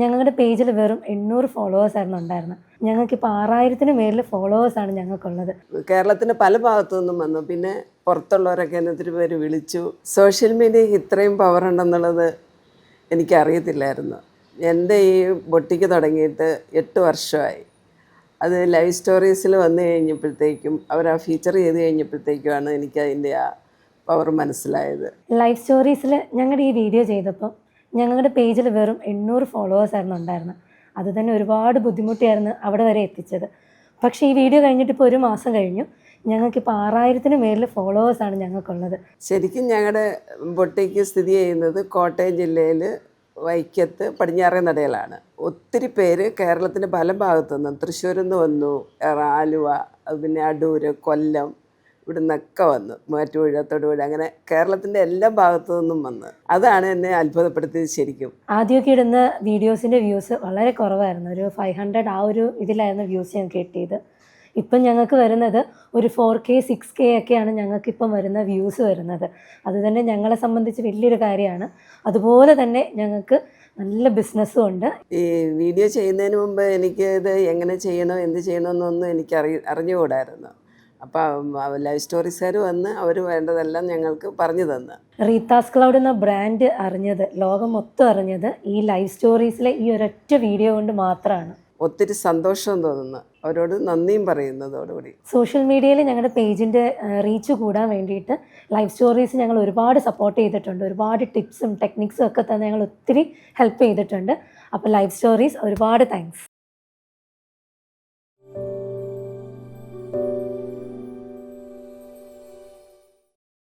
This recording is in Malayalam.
ഞങ്ങളുടെ പേജിൽ വെറും എണ്ണൂറ് ഫോളോവേഴ്സ് ആയിരുന്നു ഉണ്ടായിരുന്നത്. ഞങ്ങൾക്ക് ഇപ്പോൾ ആറായിരത്തിന് ഫോളോവേഴ്സ് ആണ് ഞങ്ങൾക്കുള്ളത്. കേരളത്തിന്റെ പല ഭാഗത്തു നിന്നും വന്നു. പിന്നെ പുറത്തുള്ളവരൊക്കെ എന്നെ ഒത്തിരി പേര് വിളിച്ചു. സോഷ്യൽ മീഡിയയ്ക്ക് ഇത്രയും പവർ ഉണ്ടെന്നുള്ളത് എനിക്കറിയത്തില്ലായിരുന്നു. എന്റെ ഈ ബൊട്ടിക്ക് തുടങ്ങിയിട്ട് എട്ട് വർഷമായി. അത് ലൈവ് സ്റ്റോറീസിൽ വന്നു കഴിഞ്ഞപ്പോഴത്തേക്കും അവർ ആ ഫീച്ചർ ചെയ്ത് കഴിഞ്ഞപ്പോഴത്തേക്കുമാണ് എനിക്ക് അതിന്റെ ആ പവർ മനസ്സിലായത്. ലൈവ് സ്റ്റോറീസിൽ ഞങ്ങളുടെ ഈ വീഡിയോ ചെയ്തപ്പോൾ ഞങ്ങളുടെ പേജിൽ വെറും എണ്ണൂറ് ഫോളോവേഴ്സ് ആയിരുന്നു ഉണ്ടായിരുന്നത്. അത് തന്നെ ഒരുപാട് ബുദ്ധിമുട്ടിയായിരുന്നു അവിടെ വരെ എത്തിച്ചത്. പക്ഷേ ഈ വീഡിയോ കഴിഞ്ഞിട്ട് ഇപ്പോൾ ഒരു മാസം കഴിഞ്ഞു. ഞങ്ങൾക്കിപ്പോൾ ആറായിരത്തിന് മേലിൽ ഫോളോവേഴ്സാണ് ഞങ്ങൾക്കുള്ളത്. ശരിക്കും ഞങ്ങളുടെ ബൊട്ടിക്ക് സ്ഥിതി ചെയ്യുന്നത് കോട്ടയം ജില്ലയിൽ വൈക്കത്ത് പടിഞ്ഞാറേ നടയിലാണ്. ഒത്തിരി പേര് കേരളത്തിന്റെ പല ഭാഗത്തു നിന്നും തൃശ്ശൂരിൽ നിന്ന് വന്നു ആലുവ പിന്നെ അടൂർ കൊല്ലം ഇവിടെ നിന്നൊക്കെ വന്നു മൂവാറ്റുപുഴ തൊടുപുഴ അങ്ങനെ കേരളത്തിന്റെ എല്ലാ ഭാഗത്തു നിന്നും വന്ന്. അതാണ് എന്നെ അത്ഭുതപ്പെടുത്തിയത് ശരിക്കും. ആദ്യമൊക്കെ ഇടുന്ന വീഡിയോസിന്റെ വ്യൂസ് വളരെ കുറവായിരുന്നു. ഒരു ഫൈവ് ഹൺഡ്രഡ് ആ ഒരു ഇതിലായിരുന്നു വ്യൂസ് ഞങ്ങൾക്ക് കിട്ടിയത്. ഇപ്പം ഞങ്ങൾക്ക് വരുന്നത് ഒരു ഫോർ കെ സിക്സ് കെ ഒക്കെയാണ് ഞങ്ങൾക്കിപ്പം വരുന്ന വ്യൂസ് വരുന്നത്. അതുതന്നെ ഞങ്ങളെ സംബന്ധിച്ച് വലിയൊരു കാര്യമാണ്. അതുപോലെ തന്നെ ഞങ്ങൾക്ക് നല്ല ബിസിനസ്സും ഉണ്ട്. ഈ വീഡിയോ ചെയ്യുന്നതിന് മുമ്പ് എനിക്ക് ഇത് എങ്ങനെ ചെയ്യണം എന്ത് ചെയ്യണമെന്നൊന്നും എനിക്ക് അറി അറിഞ്ഞുകൂടായിരുന്നു. അപ്പം ലൈവ് സ്റ്റോറീസുകാർ വന്ന് അവർ വേണ്ടതെല്ലാം ഞങ്ങൾക്ക് പറഞ്ഞു തന്നു. റീതാസ് ക്ലൗഡ് എന്ന ബ്രാൻഡ് അറിഞ്ഞത് ലോകം മൊത്തം അറിഞ്ഞത് ഈ ലൈവ് സ്റ്റോറീസിലെ ഈ ഒരൊറ്റ വീഡിയോ കൊണ്ട് മാത്രമാണ് ഒത്തിരി സന്തോഷം തോന്നുന്നു അവരോട് നന്ദിയും പറയുന്നതോടുകൂടി. സോഷ്യൽ മീഡിയയിൽ ഞങ്ങളുടെ പേജിന്റെ റീച്ച് കൂടാൻ വേണ്ടിയിട്ട് ലൈവ് സ്റ്റോറീസ് ഞങ്ങൾ ഒരുപാട് സപ്പോർട്ട് ചെയ്തിട്ടുണ്ട്. ഒരുപാട് ടിപ്സും ടെക്നിക്സും ഒക്കെ തന്നെ ഞങ്ങൾ ഒത്തിരി ഹെൽപ്പ് ചെയ്തിട്ടുണ്ട്. അപ്പോൾ ലൈവ് സ്റ്റോറീസ് ഒരുപാട് താങ്ക്സ്.